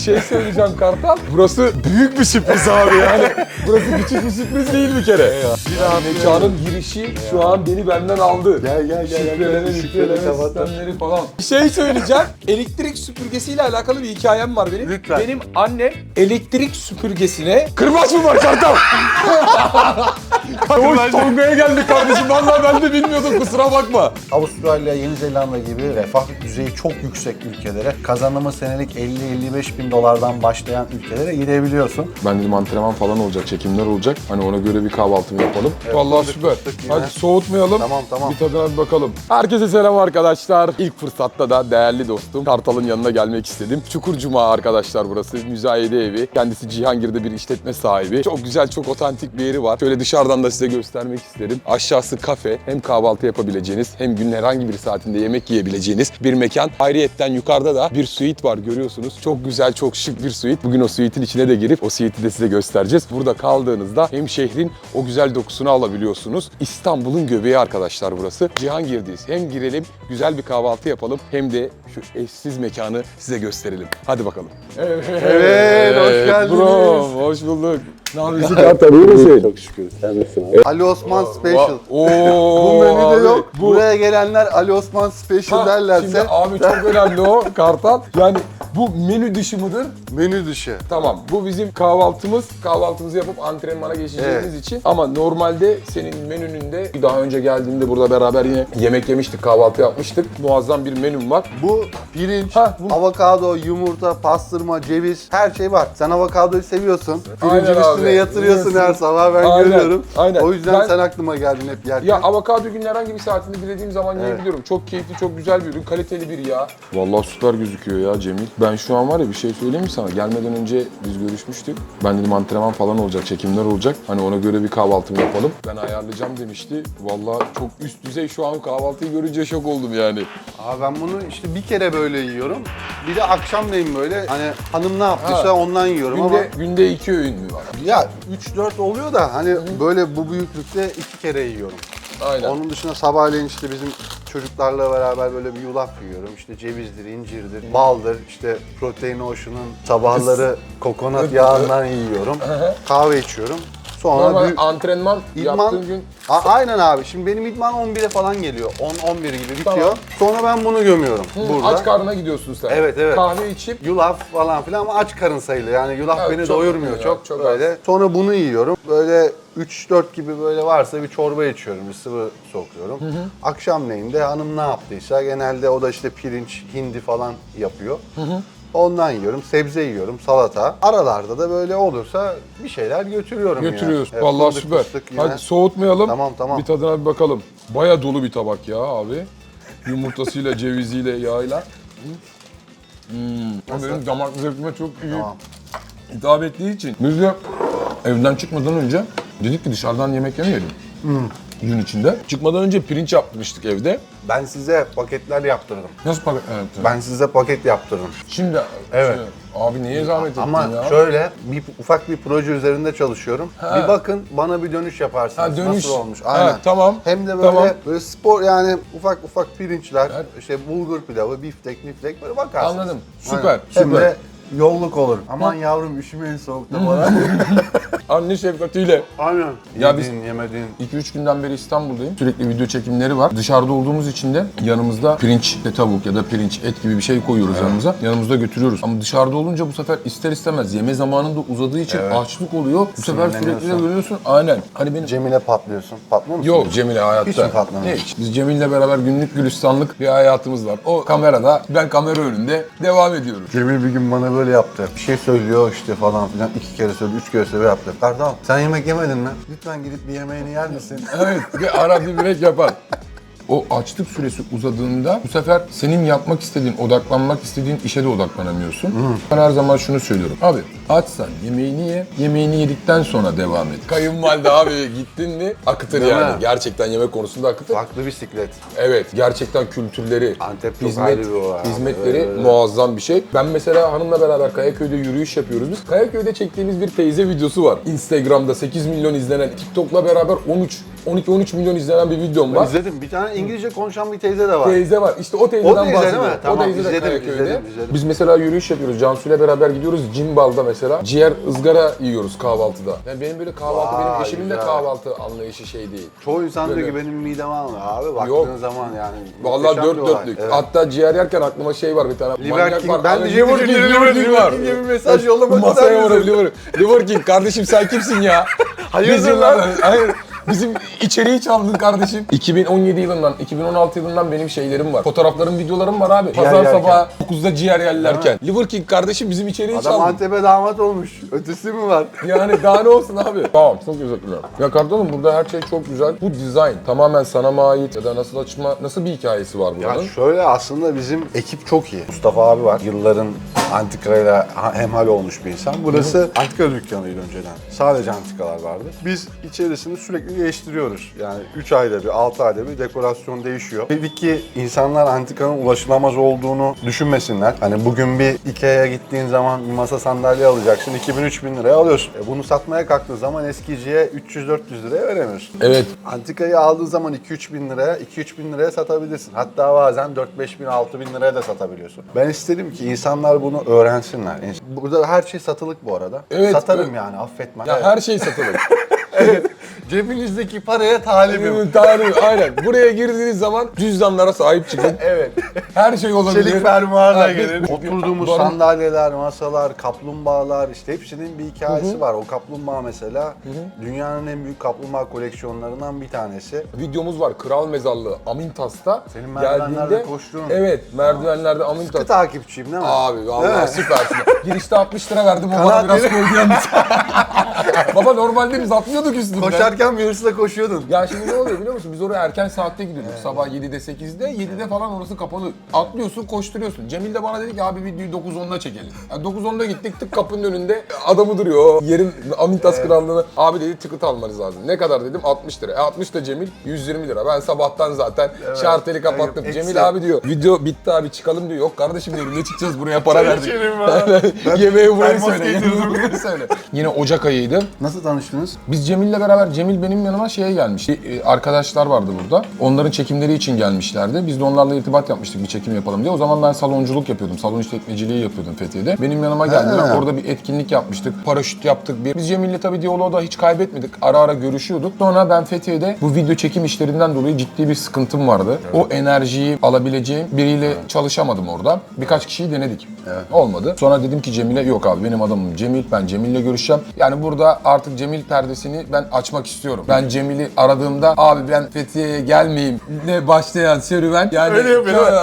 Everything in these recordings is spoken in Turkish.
şey söyleyeceğim Kartal. Burası büyük bir sürpriz abi yani. Burası küçük bir sürpriz değil bir kere. Yani mekanın girişi şu an beni benden aldı. Gel gel gel. Şifreleme, şifreleme sistemleri falan. Bir şey söyleyeceğim. Elektrik süpürgesiyle alakalı bir hikayem var benim. Lütfen. Benim annem elektrik süpürgesine kırbaç mı var Kartal? Doğuş Tonga'ya geldi kardeşim. Vallahi ben de bilmiyordum kusura bakma. Avustralya, Yeni Zelanda gibi refah düzeyi çok yüksek ülkelere, kazanımı senelik 50-55 bin dolardan başlayan ülkelere gidebiliyorsun. Ben dedim antrenman falan olacak, çekimler olacak. Hani ona göre bir kahvaltımı yapalım. Vallahi fındık süper. yine. Hadi soğutmayalım. Tamam, tamam. Bir tadına bir bakalım. Herkese selam arkadaşlar. İlk fırsatta da değerli dostum Kartal'ın yanına gelmek istedim. Çukur Cuma arkadaşlar burası. Müzayede evi. Kendisi Cihangir'de bir işletme sahibi. Çok güzel, çok otantik bir yeri var. Şöyle dışarıdan da size göstermek isterim. Aşağısı kafe. Hem kahvaltı yapabileceğiniz hem günün herhangi bir saatinde yemek yiyebileceğiniz bir mekan. Ayrıyetten yukarıda da bir suite var görüyorsunuz. Çok güzel, çok şık bir suite. Bugün o suite'in içine de girip o suite'i de size göstereceğiz. Burada kaldığınızda hem şehrin o güzel dokusunu alabiliyorsunuz. İstanbul'un göbeği arkadaşlar burası. Cihangir'deyiz. Hem girelim, güzel bir kahvaltı yapalım hem de şu eşsiz mekanı size gösterelim. Hadi bakalım. Evet, Evet, hoş geldiniz. Bro, hoş bulduk. Ne yapıyorsun Kartal, iyi misin? Çok şükür. Sen nasılsın abi? Ali Osman Special. Oo, Bu menüde yok. Bu Buraya gelenler Ali Osman Special Ha, derlerse Şimdi abi çok önemli o Kartal. Yani bu menü dışı mıdır? menü dışı. Tamam. Bu bizim kahvaltımız. Kahvaltımızı yapıp antrenmana geçeceğimiz Evet. için. Ama normalde senin menününde daha önce geldiğimde burada beraber yine yemek yemiştik, kahvaltı yapmıştık. Muazzam bir menüm var. Bu pirinç, Ha, bu- avokado, yumurta, pastırma, ceviz her şey var. Sen avokadoyu seviyorsun. Aynen Pirincin abi. üstüne yatırıyorsun her sabah ben Aynen, görüyorum. aynen. O yüzden Ben- sen aklıma geldin hep yerken. Ya avokado günün herhangi bir saatinde dilediğim zaman yiyebiliyorum. Çok keyifli, çok güzel bir ürün, kaliteli bir yağ. Vallahi süper gözüküyor ya Cemil. Ben şu an var ya bir şey söyleyeyim mi sana? Gelmeden önce biz görüşmüştük. Ben dedim antrenman falan olacak, çekimler olacak. Hani ona göre bir kahvaltımı yapalım. Ben ayarlayacağım demişti. Vallahi çok üst düzey şu an kahvaltıyı görünce şok oldum yani. Aa, ben bunu işte bir kere böyle yiyorum. Bir de akşamleyin böyle hani hanım ne yaptıysa Ha. ondan yiyorum ama Günde, günde iki öğün mü var? ya 3-4 oluyor da hani böyle bu büyüklükte iki kere yiyorum. Aynen. Onun dışında sabahleyin işte bizim çocuklarla beraber böyle bir yulaf yiyorum. İşte cevizdir, incirdir, baldır, işte protein ocean'ın sabahları kokonat yağından yiyorum. Kahve içiyorum. Sonra Normal büyük- antrenman İdman, yaptığın gün A- aynen abi. Şimdi benim idman 11'e falan geliyor. 10-11 gibi bitiyor. Tamam. Sonra ben bunu gömüyorum burada. aç karnına gidiyorsun sen. Evet, evet. Kahve içip Yulaf falan filan ama aç karın sayılı. Yani yulaf Evet, beni doyurmuyor az, çok, çok böyle. Sonra bunu yiyorum. Böyle 3-4 gibi böyle varsa bir çorba içiyorum, bir sıvı sokuyorum. Akşamleyin de hanım ne yaptıysa genelde o da işte pirinç, hindi falan yapıyor. Ondan yiyorum, sebze yiyorum, salata. Aralarda da böyle olursa bir şeyler götürüyorum götürüyoruz. Evet, Vallahi fındık, süper. fıstık yine. Hadi soğutmayalım. Tamam, tamam. Bir tadına bir bakalım. Baya dolu bir tabak ya abi. Yumurtasıyla, ceviziyle, yağıyla. Hmm. o Benim damak zevkime çok iyi Tamam. hitap ettiği için. Biz de evden çıkmadan önce dedik ki dışarıdan yemek yemeyelim. Gün içinde. Çıkmadan önce pirinç yapmıştık evde. Ben size paketler yaptırdım. Nasıl paket? Evet. Ben size paket yaptırdım. Şimdi Evet. şey, abi niye zahmet ettin Ama ya? şöyle bir ufak bir proje üzerinde çalışıyorum. Ha. Bir bakın bana bir dönüş yaparsınız. Ha, dönüş. Nasıl olmuş? Ha, Aynen. tamam. Hem de böyle Tamam. böyle spor yani ufak ufak pirinçler, Evet. işte bulgur pilavı, biftek, miftek böyle bakarsınız. Anladım. Aynen. Süper, Hem süper. de yolluk olur. Aman yavrum üşümeyin soğukta falan. Anne şefkatiyle. Aynen. Ya biz- Yediğin, yemediğin. 2-3 günden beri İstanbul'dayım. Sürekli video çekimleri var. Dışarıda olduğumuz için de yanımızda pirinç ve tavuk ya da pirinç et gibi bir şey koyuyoruz yanımıza. Yanımızda götürüyoruz. Ama dışarıda olunca bu sefer ister istemez yeme zamanında uzadığı için açlık oluyor. Bu sefer sürekli de Sinirleniyorsun. görüyorsun. Aynen. Hani benim Cemile patlıyorsun. Patlıyor musun? Yok Cemile hayatta. Hiç mi patlamadın? Hiç. Biz Cemil'le beraber günlük gülistanlık bir hayatımız var. O kamerada, ben kamera önünde devam ediyoruz. Cemil bir gün bana böyle yaptı. Bir şey söylüyor işte falan filan. iki kere söyledi, üç kere söyledi yaptı. Kartal sen yemek yemedin mi? Lütfen gidip bir yemeğini yer misin? Evet, bir ara bir break yapar. O açlık süresi uzadığında bu sefer senin yapmak istediğin, odaklanmak istediğin işe de odaklanamıyorsun. Ben her zaman şunu söylüyorum. Abi Açsan yemeğini ye. Yemeğini yedikten sonra devam et. Kayınvalide abi gittin mi akıtır Değil yani. mi? Gerçekten yemek konusunda akıtır. Farklı bisiklet. Evet gerçekten kültürleri, Antep çok hizmet, ayrı bir olay abi. hizmetleri Öyle, öyle. muazzam bir şey. Ben mesela hanımla beraber Kayaköy'de yürüyüş yapıyoruz biz. Kayaköy'de çektiğimiz bir teyze videosu var. Instagram'da 8 milyon izlenen, TikTok'la beraber 13 12-13 milyon izlenen bir videom var. İzledim. Bir tane İngilizce konuşan bir teyze de var. Teyze var. İşte o teyzeden O teyze değil mi? bahsediyorum. Tamam, o teyze de izledim, Kayaköy'de. izledim, izledim. Biz mesela yürüyüş yapıyoruz. Cansu ile beraber gidiyoruz. Cimbal'da mesela. Ciğer ızgara yiyoruz kahvaltıda. Yani benim böyle kahvaltı, benim Vay, eşimin de güzel. kahvaltı anlayışı şey değil. Çoğu insan diyor Böyle. ki benim midem almıyor abi. Baktığın Yok. zaman yani. Vallahi dört dörtlük. Evet. Hatta ciğer yerken aklıma şey var bir tane. Liver King. var. Ben de Liver King, Liver King var. Bir mesaj yollamak Masaya misin? Liver. King kardeşim sen kimsin ya? Hayırdır lan? Hayır. Bizim içeriği çaldın kardeşim. 2017 yılından, 2016 yılından benim şeylerim var. Fotoğraflarım, videolarım var abi. Ciğer Pazar yerken. sabahı 9'da ciğer yerlerken. Liver King kardeşim bizim içeriği Adam çaldın. Antep'e damat olmuş. Ötesi mi var? Yani daha ne olsun abi? Tamam çok güzel plan. Ya kartalım burada her şey çok güzel. Bu dizayn tamamen sana mı ait ya da nasıl açma, nasıl bir hikayesi var Ya buranın? şöyle aslında bizim ekip çok iyi. Mustafa abi var. Yılların antikayla hemhal olmuş bir insan. Burası antika dükkanıydı önceden. Sadece antikalar vardı. Biz içerisini sürekli değiştiriyoruz. Yani 3 ayda bir, 6 ayda bir dekorasyon değişiyor. Dedik ki insanlar antikanın ulaşılamaz olduğunu düşünmesinler. Hani bugün bir Ikea'ya gittiğin zaman bir masa sandalye alacaksın. 2000-3000 liraya alıyorsun. E bunu satmaya kalktığın zaman eskiciye 300-400 liraya veremiyorsun. Evet. Antikayı aldığın zaman 2-3 bin liraya, 2-3 bin liraya satabilirsin. Hatta bazen 4-5 bin, 6 bin liraya da satabiliyorsun. Ben istedim ki insanlar bunu öğrensinler. Burada her şey satılık bu arada. Evet, Satarım evet. yani affetmem. Ya Evet. her şey satılır. Cebinizdeki paraya talibim. Tarih, aynen. Buraya girdiğiniz zaman cüzdanlara sahip çıkın. evet. Her şey olabilir. Çelik fermuarla Ha, bir- gelin. Oturduğumuz Barın- sandalyeler, masalar, kaplumbağalar işte hepsinin bir hikayesi var. O kaplumbağa mesela dünyanın en büyük kaplumbağa koleksiyonlarından bir tanesi. Videomuz var. Kral Mezarlığı Amintas'ta. Senin merdivenlerde Geldiğinde- koştuğun. Evet, merdivenlerde Amintas. Sıkı takipçiyim değil mi? Abi Değil vallahi mi? süpersin. Girişte 60 lira verdim o bana biraz koydu yalnız. Baba normalde biz atlıyorduk üstünden. Koşarken bir hırsla koşuyordun. Ya şimdi ne oluyor biliyor musun? Biz oraya erken saatte gidiyorduk. Sabah 7'de 8'de. 7'de falan orası kapalı. Atlıyorsun koşturuyorsun. Cemil de bana dedi ki abi videoyu 9.10'da çekelim. Yani 9.10'da gittik tık kapının önünde adamı duruyor. O yerin Amintas krallığını. Abi dedi tıkıt almanız lazım. Ne kadar dedim 60 lira. E 60 da Cemil 120 lira. Ben sabahtan zaten şarteli kapattım. Eksik. Cemil abi diyor video bitti abi çıkalım diyor. Yok kardeşim diyorum ne çıkacağız buraya para verdik. burayı söyle. yemeği burayı söyle. Yine Ocak ayıydı. Nasıl tanıştınız? Biz Cemil'le beraber, Cemil benim yanıma şeye gelmişti. Ee, Arkadaşlar vardı burada. Onların çekimleri için gelmişlerdi. Biz de onlarla irtibat yapmıştık bir çekim yapalım diye. O zaman ben salonculuk yapıyordum. Salon işletmeciliği yapıyordum Fethiye'de. Benim yanıma geldiler. Orada bir etkinlik yapmıştık. Paraşüt yaptık. Bir. Biz Cemil'le tabii diyaloğu da hiç kaybetmedik. Ara ara görüşüyorduk. Sonra ben Fethiye'de bu video çekim işlerinden dolayı ciddi bir sıkıntım vardı. O enerjiyi alabileceğim biriyle çalışamadım orada. Birkaç kişiyi denedik. Olmadı. Sonra dedim ki Cemil'e yok abi benim adamım Cemil. Ben Cemil'le görüşeceğim. Yani burada artık Cemil perdesini ben açmak istiyorum. Ben Cemil'i aradığımda abi ben Fethiye'ye gelmeyeyim ne başlayan serüven. Yani Öyle yapıyor, değil mi?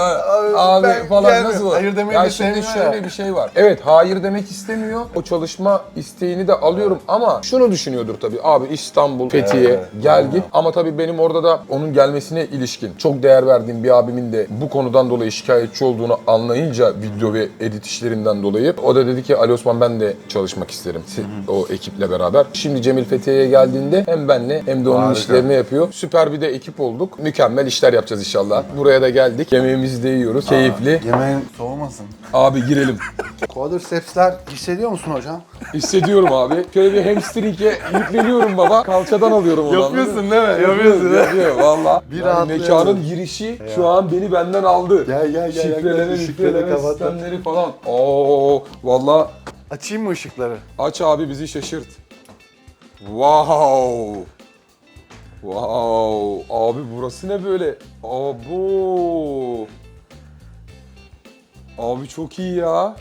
Abi, ben falan gelmiyorum. nasıl olur? Hayır demeyi ya de şimdi sevmiyor şöyle ya. bir şey var. Evet hayır demek istemiyor. O çalışma isteğini de alıyorum ama şunu düşünüyordur tabii. Abi İstanbul, Fethiye gel git. Ama tabii benim orada da onun gelmesine ilişkin çok değer verdiğim bir abimin de bu konudan dolayı şikayetçi olduğunu anlayınca video ve edit işlerinden dolayı o da dedi ki Ali Osman ben de çalışmak isterim o ekiple beraber. Şimdi Cemil Fethiye'ye geldiğinde hem benle hem de onun Harika. işlerini yapıyor. Süper bir de ekip olduk. Mükemmel işler yapacağız inşallah. Buraya da geldik. Yemeğimizi de yiyoruz. Keyifli. Yemeğin soğumasın. Abi girelim. Quadricepsler hissediyor musun hocam? Hissediyorum abi. Şöyle bir hamstring'e yükleniyorum baba. Kalçadan alıyorum onu. Yapıyorsun değil mi? Yapıyorsun, Yapıyor, yapıyor valla. Bir Yani mekanın girişi şu an beni benden aldı. Gel, gel, gel, Şifreleme, şifreleme sistemleri falan. Oo, valla Açayım mı ışıkları? aç abi bizi şaşırt. Wow. Wow. Abi burası ne böyle? Abo. Abi çok iyi ya.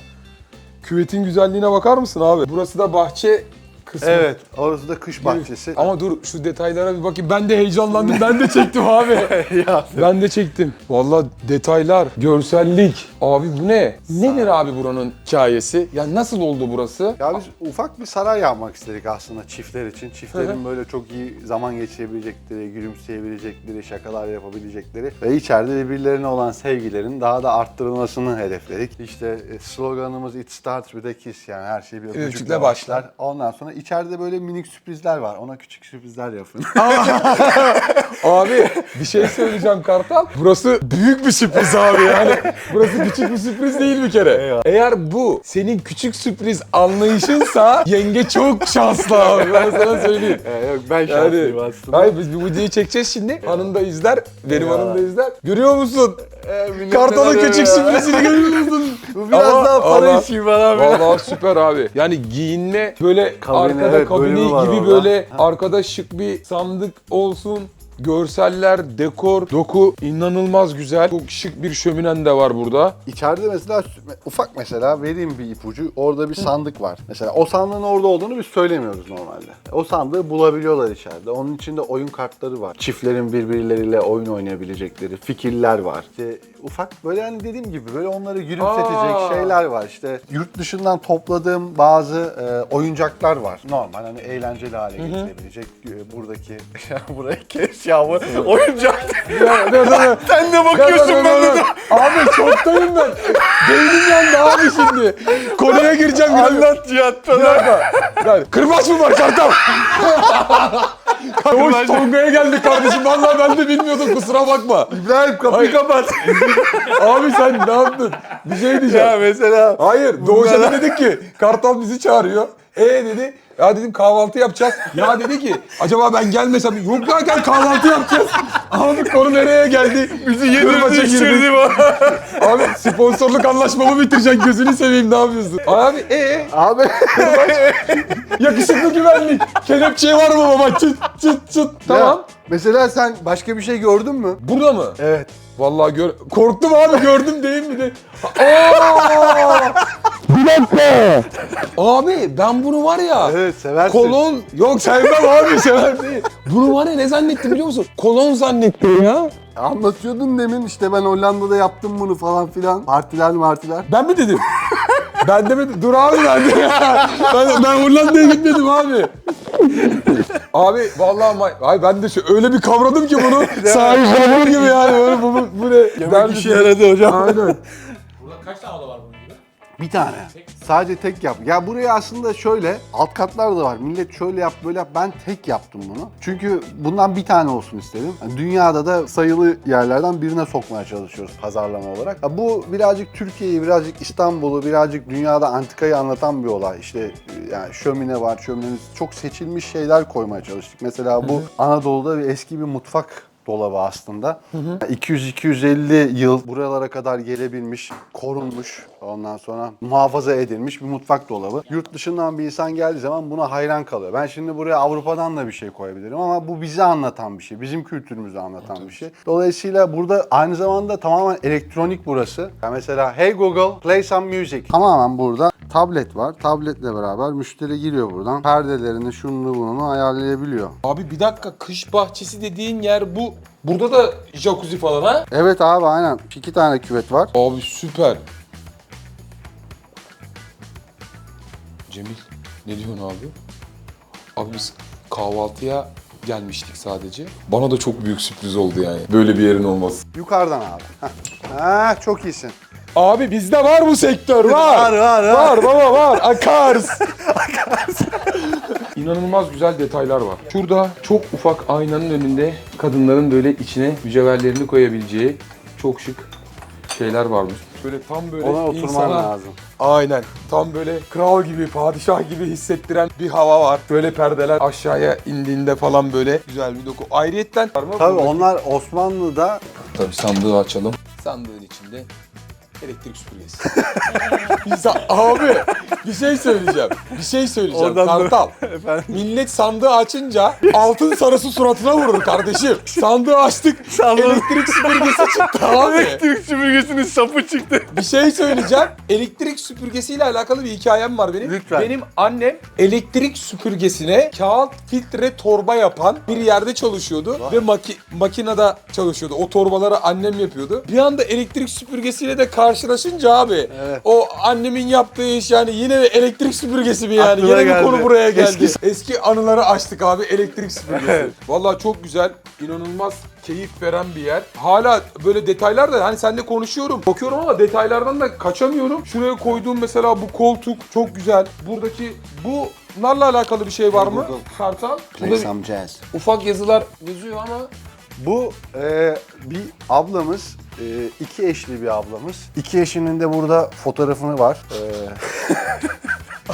Küvetin güzelliğine bakar mısın abi? Burası da bahçe kısmı. Evet, orası da kış bahçesi. Ama dur şu detaylara bir bakayım. Ben de heyecanlandım. Ben de çektim abi. ya, ben de çektim. Vallahi detaylar, görsellik. Abi bu ne? Nedir abi buranın hikayesi? Ya nasıl oldu burası? ya biz ufak bir saray yapmak istedik aslında çiftler için. Çiftlerin böyle çok iyi zaman geçirebilecekleri, gülümseyebilecekleri, şakalar yapabilecekleri ve içeride birbirlerine olan sevgilerin daha da arttırılmasını hedefledik. İşte e, sloganımız It starts with a kiss yani her şey bir öpücükle öpücükle başlar. başlar. Ondan sonra içeride böyle minik sürprizler var. Ona küçük sürprizler yapın. Abi bir şey söyleyeceğim Kartal. Burası büyük bir sürpriz abi yani. Burası küçük bir sürpriz değil bir kere. Eğer bu senin küçük sürpriz anlayışınsa yenge çok şanslı abi ben sana söyleyeyim. Ee, yok ben şanslıyım aslında. hayır biz bu videoyu çekeceğiz şimdi. Hanım da izler, benim Eyvallah. hanım da izler. Görüyor musun? Ee, millet Kartal'ın neler küçük yapıyor ya. sürprizini görüyor musun? Bu biraz Ama- daha para ama- işi falan. Vallahi süper abi. Yani giyinme böyle Kabine, arkada evet, kabini var gibi orada. böyle arkada şık bir sandık olsun. Görseller, dekor, doku inanılmaz güzel. Çok şık bir şöminen de var burada. İçeride mesela ufak mesela vereyim bir ipucu. Orada bir sandık var. Mesela o sandığın orada olduğunu biz söylemiyoruz normalde. O sandığı bulabiliyorlar içeride. Onun içinde oyun kartları var. Çiftlerin birbirleriyle oyun oynayabilecekleri fikirler var. İşte ufak böyle hani dediğim gibi böyle onları gülümsetecek Aa. şeyler var. İşte yurt dışından topladığım bazı e, oyuncaklar var. Normal hani eğlenceli hale getirebilecek e, buradaki burayı kes ya bu oyuncak. Ya, dur, dur. Sen de bakıyorsun bana dur. da. Abi çoktayım ben. Beynim yandı abi şimdi. Konuya gireceğim. bir dakika. Anlat cihattan. Bir dakika. Yani, kırbaç mı var Kartal? Doğuş Tonga'ya geldi kardeşim. Vallahi ben de bilmiyordum kusura bakma. İbrahim kapıyı kapat. Abi sen ne yaptın? Bir şey diyeceğim. ya mesela Hayır Doğuş'a da dedik ki Kartal bizi çağırıyor. E dedi ya dedim kahvaltı yapacağız. Ya dedi ki acaba ben gelmesem yok lan gel kahvaltı yapacağız. Abi konu nereye geldi? Bizi yedirdi, içirdi bu. Abi sponsorluk anlaşmamı bitireceksin gözünü seveyim ne yapıyorsun? Abi e Abi yakışıklı güvenlik. Kelepçe var mı baba? Çıt çıt çıt. Tamam. Ya, mesela sen başka bir şey gördün mü? Burada mı? Evet. Vallahi gör korktum abi gördüm değil mi de. Aa! Bir dakika. Abi ben bunu var ya. Evet seversin. Kolon yok sevmem abi sever değil. Bunu var ya ne zannettim biliyor musun? Kolon zannettim ya. Anlatıyordun demin işte ben Hollanda'da yaptım bunu falan filan. Partiler martiler. Ben mi dedim? ben demedim. Dur abi ben de. ben, ben Hollanda'ya gitmedim abi. abi vallahi ama ay ben de şu, öyle bir kavradım ki bunu. Sahiplenir gibi yani. Böyle, bu, bu, bu ne? Ben işe yaradı hocam. Aynen. Burada kaç tane oda var bunun? Bir tane. Sadece tek yap. Ya buraya aslında şöyle alt katlar da var. Millet şöyle yap böyle yap. Ben tek yaptım bunu. Çünkü bundan bir tane olsun istedim. Yani dünyada da sayılı yerlerden birine sokmaya çalışıyoruz pazarlama olarak. Ya bu birazcık Türkiye'yi, birazcık İstanbul'u, birazcık dünyada antikayı anlatan bir olay. İşte e, yani şömine var, şöminemiz çok seçilmiş şeyler koymaya çalıştık. Mesela bu Anadolu'da bir eski bir mutfak dolabı aslında. 200-250 yıl buralara kadar gelebilmiş, korunmuş, ondan sonra muhafaza edilmiş bir mutfak dolabı. Yurt dışından bir insan geldiği zaman buna hayran kalıyor. Ben şimdi buraya Avrupa'dan da bir şey koyabilirim ama bu bizi anlatan bir şey, bizim kültürümüzü anlatan bir şey. Dolayısıyla burada aynı zamanda tamamen elektronik burası. Yani mesela Hey Google, play some music. Tamamen burada tablet var. Tabletle beraber müşteri giriyor buradan. Perdelerini, şununu bunu ayarlayabiliyor. Abi bir dakika kış bahçesi dediğin yer bu. Burada da jacuzzi falan ha? Evet abi aynen. İki tane küvet var. Abi süper. Cemil ne diyorsun abi? Abi biz kahvaltıya gelmiştik sadece. Bana da çok büyük sürpriz oldu yani. Böyle bir yerin olması. Yukarıdan abi. Heh. Ha, çok iyisin. Abi bizde var bu sektör var. Var, var, var. Var baba var. Akars. İnanılmaz güzel detaylar var. Şurada çok ufak aynanın önünde kadınların böyle içine mücevherlerini koyabileceği çok şık şeyler varmış. Böyle tam böyle Ona oturman insana- lazım. Aynen. Tam böyle kral gibi, padişah gibi hissettiren bir hava var. Böyle perdeler aşağıya indiğinde falan böyle güzel bir doku. Ayrıyetten... Tabii onlar Osmanlı'da Tabii sandığı açalım. Sandığın içinde Elektrik süpürgesi. Sa- Abi bir şey söyleyeceğim. Bir şey söyleyeceğim. Oradan da- Kartal. Millet sandığı açınca altın sarısı suratına vurur kardeşim. Sandığı açtık. Sandığı- Elektrik süpürgesi çıktı abi. Elektrik süpürgesinin sapı çıktı. Bir şey söyleyeceğim. Elektrik süpürgesiyle alakalı bir hikayem var benim. Lütfen. Benim annem elektrik süpürgesine kağıt filtre torba yapan bir yerde çalışıyordu ve maki makinede çalışıyordu. O torbaları annem yapıyordu. Bir anda elektrik süpürgesiyle de karşılaşınca abi Evet. o annemin yaptığı iş yani yine elektrik süpürgesi mi yani? Aklına yine bir konu buraya geldi. Eski- Eski, anıları açtık abi elektrik süpürgesi. Vallahi çok güzel, inanılmaz keyif veren bir yer. Hala böyle detaylar da hani seninle konuşuyorum. Bakıyorum ama detaylardan da kaçamıyorum. Şuraya koyduğum mesela bu koltuk çok güzel. Buradaki bu bunlarla alakalı bir şey var mı? Kartal. Play Burada some jazz. ufak yazılar yazıyor ama Bu e, bir ablamız, e, iki eşli bir ablamız. İki eşinin de burada fotoğrafını var.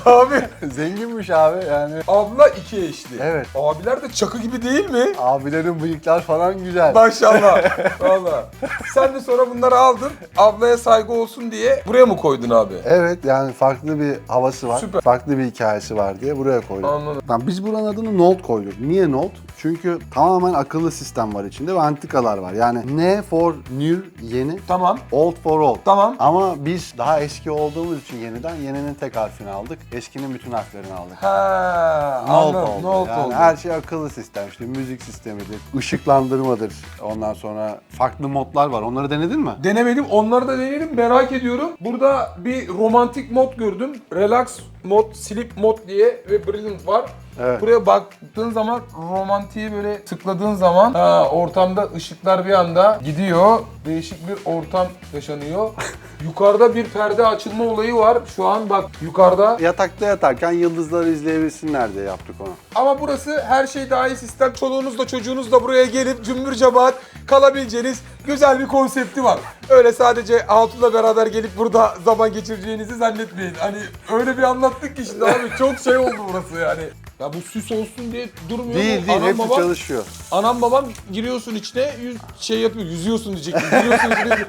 abi E, zenginmiş abi yani. abla iki eşli. Evet. Abiler de çakı gibi değil mi? Abilerin bıyıklar falan güzel. Maşallah. Valla. Sen de sonra bunları aldın. Ablaya saygı olsun diye buraya mı koydun abi? Evet yani farklı bir havası var. Süper. Farklı bir hikayesi var diye buraya koyduk. Anladım. Tamam, biz buranın adını Note koyduk. Niye Note? Çünkü tamamen akıllı sistem var içinde ve antikalar var. Yani ne for new yeni, Tamam. old for old. Tamam. Ama biz daha eski olduğumuz için yeniden yeninin tek harfini aldık. Eskinin bütün harflerini aldık. Ha, anladım. oldu. Yani oldu. her şey akıllı sistem. İşte müzik sistemidir, ışıklandırmadır. Ondan sonra farklı modlar var. Onları denedin mi? Denemedim. Onları da deneyelim. Merak ediyorum. Burada bir romantik mod gördüm. Relax mod, sleep mod diye ve brilliant var. Evet. Buraya baktığın zaman romantiği böyle tıkladığın zaman ha, ortamda ışıklar bir anda gidiyor. Değişik bir ortam yaşanıyor. Yukarıda bir perde açılma olayı var. Şu an bak yukarıda. Yatakta yatarken yıldızları izleyebilsinler diye yaptık onu. Ama burası her şey dahil sistem. Çoluğunuzla çocuğunuzla buraya gelip cümbür cemaat kalabileceğiniz güzel bir konsepti var. Öyle sadece Hatun'la beraber gelip burada zaman geçireceğinizi zannetmeyin. Hani öyle bir anlattık ki şimdi abi çok şey oldu burası yani. Ya bu süs olsun diye durmuyor Değil mu? değil Anam hepsi babam, çalışıyor. anam babam giriyorsun içine yüz şey yapıyor. Yüzüyorsun diyecektim. Giriyorsun içine.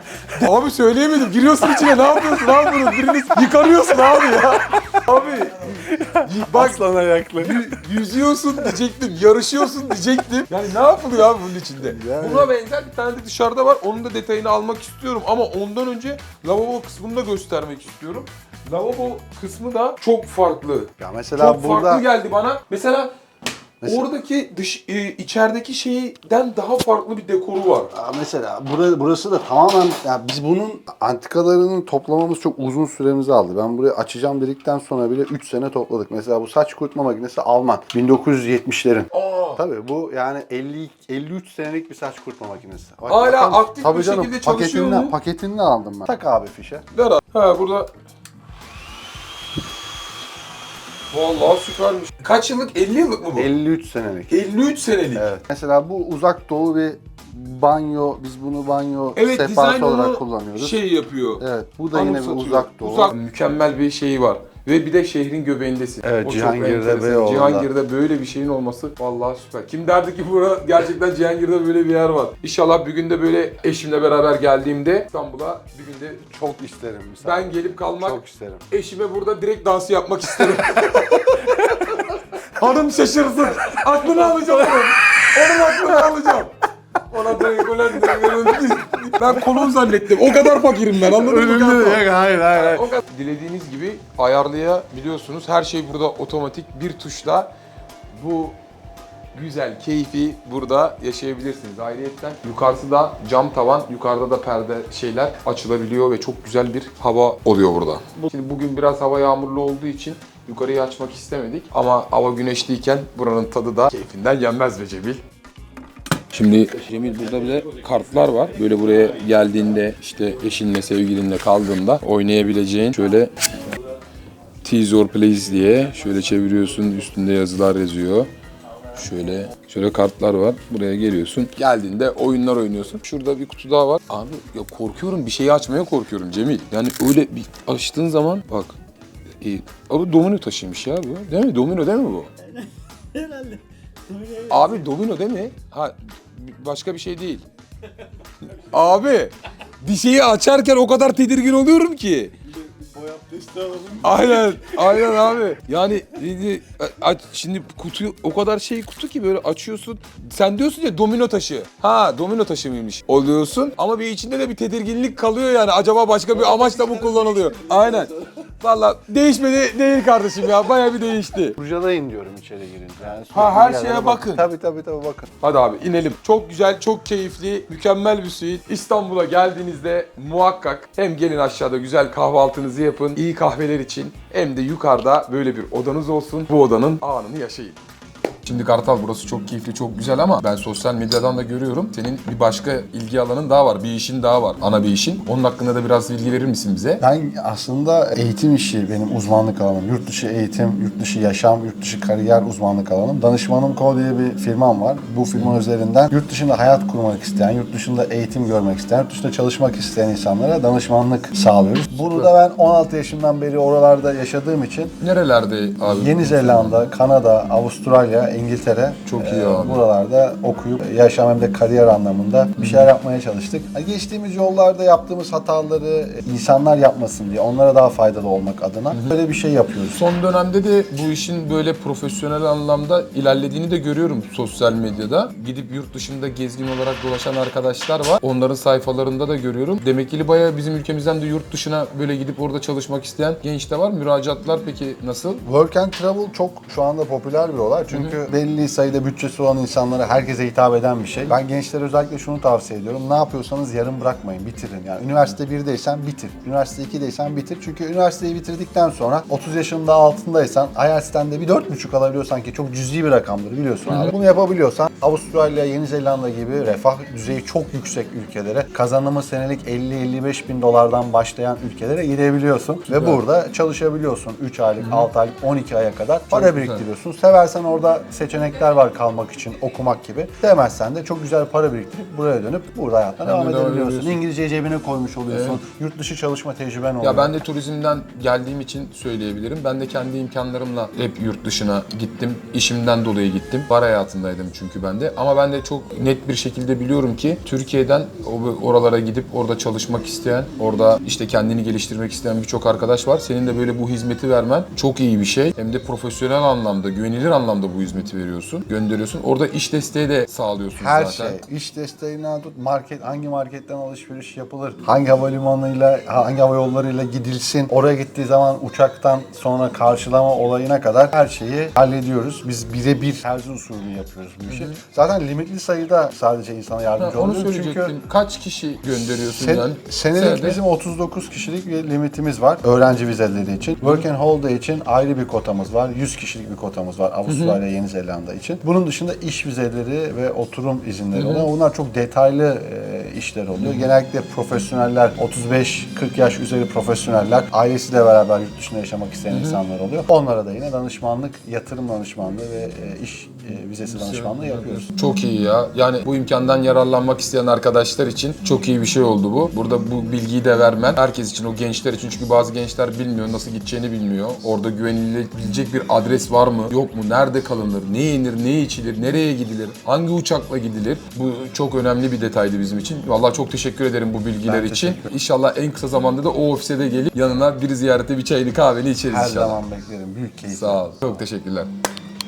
abi söyleyemedim. Giriyorsun içine ne yapıyorsun abi bunu? Biriniz yıkanıyorsun abi ya. Abi bak Aslan ayaklı. Yüzüyorsun diyecektim, yarışıyorsun diyecektim. Yani ne yapılıyor abi bunun içinde? Yani. Buna benzer bir tane de dışarıda var. Onun da detayını almak istiyorum ama ondan önce lavabo kısmını da göstermek istiyorum. Lavabo kısmı da çok farklı. Ya mesela çok burada farklı geldi bana. Mesela, Mesela- oradaki dış e, içerideki şeyden daha farklı bir dekoru var. Mesela bura, burası da tamamen ya biz bunun antikalarını toplamamız çok uzun süremizi aldı. Ben burayı açacağım dedikten sonra bile 3 sene topladık. Mesela bu saç kurutma makinesi Alman 1970'lerin. Aa. Tabii bu yani 50 53 senelik bir saç kurutma makinesi. Bak, Hala bakalım. aktif bir şekilde çalışıyor paketinden, mu? Paketinden aldım ben. Tak abi fişe. Ver abi. Ha burada Vallahi süpermiş. Kaç yıllık? 50 yıllık mı bu? 53 senelik. 53 senelik. Evet. Mesela bu uzak doğu bir banyo. Biz bunu banyo Evet dizayn olarak kullanıyoruz. şey yapıyor. Evet. Bu da yine bir uzak doğu. Uzak, mükemmel bir şeyi var. Ve bir de şehrin göbeğindesin. Evet, Cihangir'de. Beyoğlu'nda. Cihangir'de böyle bir şeyin olması vallahi süper. Kim derdi ki bura gerçekten Cihangir'de böyle bir yer var. İnşallah bir gün de böyle eşimle beraber geldiğimde İstanbul'a bir gün de Çok isterim. misafir. ben gelip kalmak, çok isterim. eşime burada direkt dansı yapmak isterim. Hanım şaşırsın. Aklını alacağım onun. Onun aklını alacağım. Ben kolum zannettim. O kadar fakirim ben anladın mı? Hayır hayır. hayır. O kadar. Dilediğiniz gibi ayarlayabiliyorsunuz. Her şey burada otomatik bir tuşla bu güzel keyfi burada yaşayabilirsiniz. Ayrıyetten yukarısı da cam tavan, yukarıda da perde şeyler açılabiliyor ve çok güzel bir hava oluyor burada. Şimdi bugün biraz hava yağmurlu olduğu için yukarıyı açmak istemedik ama hava güneşliyken buranın tadı da keyfinden yenmez be Cemil. Şimdi Cemil burada bile kartlar var. Böyle buraya geldiğinde işte eşinle sevgilinle kaldığında oynayabileceğin şöyle Tease or Please diye şöyle çeviriyorsun üstünde yazılar yazıyor. Şöyle şöyle kartlar var. Buraya geliyorsun. Geldiğinde oyunlar oynuyorsun. Şurada bir kutu daha var. Abi ya korkuyorum bir şeyi açmaya korkuyorum Cemil. Yani öyle bir açtığın zaman bak e, abi domino taşıymış ya bu. Değil mi? Domino değil mi bu? Herhalde. Abi domino değil mi? Ha başka bir şey değil. Abi bir açarken o kadar tedirgin oluyorum ki. Aynen, aynen abi. Yani e, aç, şimdi kutu o kadar şey kutu ki böyle açıyorsun. Sen diyorsun ya domino taşı. Ha domino taşı mıymış? Oluyorsun ama bir içinde de bir tedirginlik kalıyor yani. Acaba başka bir amaçla mı kullanılıyor? Aynen. Valla değişmedi değil kardeşim ya. Baya bir değişti. Kurcalayın diyorum içeri girince. Yani Ha, her şeye bakın. Tabii tabii tabii bakın. Hadi abi inelim. Çok güzel, çok keyifli, mükemmel bir suite. İstanbul'a geldiğinizde muhakkak hem gelin aşağıda güzel kahvaltınızı yapın, iyi kahveler için hem de yukarıda böyle bir odanız olsun. Bu odanın anını yaşayın. Şimdi Kartal burası çok keyifli, çok güzel ama ben sosyal medyadan da görüyorum. Senin bir başka ilgi alanın daha var, bir işin daha var, ana bir işin. Onun hakkında da biraz bilgi verir misin bize? Ben aslında eğitim işi benim uzmanlık alanım. Yurt dışı eğitim, yurt dışı yaşam, yurt dışı kariyer uzmanlık alanım. Danışmanım Co diye bir firmam var. Bu firma üzerinden yurt dışında hayat kurmak isteyen, yurt dışında eğitim görmek isteyen, yurt dışında çalışmak isteyen insanlara danışmanlık sağlıyoruz. Bunu da ben 16 yaşından beri oralarda yaşadığım için Nerelerde abi? Yeni Zelanda, Kanada, Avustralya, İngiltere Çok iyi abi. buralarda okuyup yaşam hem de kariyer anlamında bir şeyler yapmaya çalıştık. Geçtiğimiz yollarda yaptığımız hataları insanlar yapmasın diye, onlara daha faydalı olmak adına böyle bir şey yapıyoruz. Son dönemde de bu işin böyle profesyonel anlamda ilerlediğini de görüyorum sosyal medyada. Gidip yurt dışında gezgin olarak dolaşan arkadaşlar var. Onların sayfalarında da görüyorum. Demek ki bayağı bizim ülkemizden de yurt dışına böyle gidip orada çalışmak isteyen genç de var. Müracaatlar peki nasıl? Work and travel çok şu anda popüler bir olay. Çünkü belli sayıda bütçesi olan insanlara herkese hitap eden bir şey. Ben gençlere özellikle şunu tavsiye ediyorum. Ne yapıyorsanız yarım bırakmayın, bitirin. Yani üniversite 1'deysen bitir. Üniversite 2'deysen bitir. Çünkü üniversiteyi bitirdikten sonra 30 yaşında altındaysan IELTS'ten de bir 4,5 alabiliyorsan ki çok cüzi bir rakamdır biliyorsun abi. Bunu yapabiliyorsan Avustralya, Yeni Zelanda gibi refah düzeyi çok yüksek ülkelere kazanımı senelik 50-55 bin dolardan başlayan ülkelere gidebiliyorsun. Ve burada çalışabiliyorsun 3 aylık, 6 aylık, 12 aya kadar para biriktiriyorsun. Seversen orada seçenekler var kalmak için, okumak gibi. Sevmezsen de çok güzel para biriktirip buraya dönüp burada hayatına devam devam edebiliyorsun. edebiliyorsun. İngilizceyi cebine koymuş oluyorsun. Yurt dışı çalışma tecrüben oluyor. Ya ben de turizmden geldiğim için söyleyebilirim. Ben de kendi imkanlarımla hep yurt dışına gittim. İşimden dolayı gittim. Bar hayatındaydım çünkü ben de. Ama ben de çok net bir şekilde biliyorum ki Türkiye'den o- oralara gidip orada çalışmak isteyen, orada işte kendini geliştirmek isteyen birçok arkadaş var. Senin de böyle bu hizmeti vermen çok iyi bir şey. Hem de profesyonel anlamda, güvenilir anlamda bu hizmeti veriyorsun, gönderiyorsun. Orada iş desteği de sağlıyorsun Her zaten. şey, iş desteğinden tut, market, hangi marketten alışveriş yapılır, hangi havalimanıyla, hangi hava yollarıyla gidilsin, oraya gittiği zaman uçaktan sonra karşılama olayına kadar her şeyi hallediyoruz. Biz birebir terzi usulü yapıyoruz bu işi. Zaten limitli sayıda sadece insana Ha, yardımcı onu oluyoruz. Çünkü Kaç kişi gönderiyorsun Sen- yani? senelik Senede? bizim 39 kişilik bir limitimiz var öğrenci vizeleri için. Work and Holiday için ayrı bir kotamız var. 100 kişilik bir kotamız var Avustralya, Yeni Zelanda için. Bunun dışında iş vizeleri ve oturum izinleri oluyor. Bunlar çok detaylı e, işler oluyor. Genellikle profesyoneller, 35-40 yaş üzeri profesyoneller, ailesiyle beraber yurt dışında yaşamak isteyen insanlar oluyor. Onlara da yine danışmanlık, yatırım danışmanlığı ve e, iş e, vizesi danışmanlığı yapıyoruz. Çok iyi ya. Yani bu imkandan yararlanmak isteyen arkadaşlar için çok iyi bir şey oldu bu. Burada bu bilgiyi de vermen herkes için, o gençler için. Çünkü bazı gençler bilmiyor, nasıl gideceğini bilmiyor. Orada güvenilebilecek bir adres var mı, yok mu, nerede kalınır, ne yenir, ne içilir, nereye gidilir, hangi uçakla gidilir. Bu çok önemli bir detaydı bizim için. Vallahi çok teşekkür ederim bu bilgiler Ben için. teşekkür ederim. İnşallah en kısa zamanda da o ofise de gelip yanına bir ziyarete bir çayını kahveni içeriz Her inşallah. zaman beklerim. Büyük keyif. Sağ ol. Çok teşekkürler.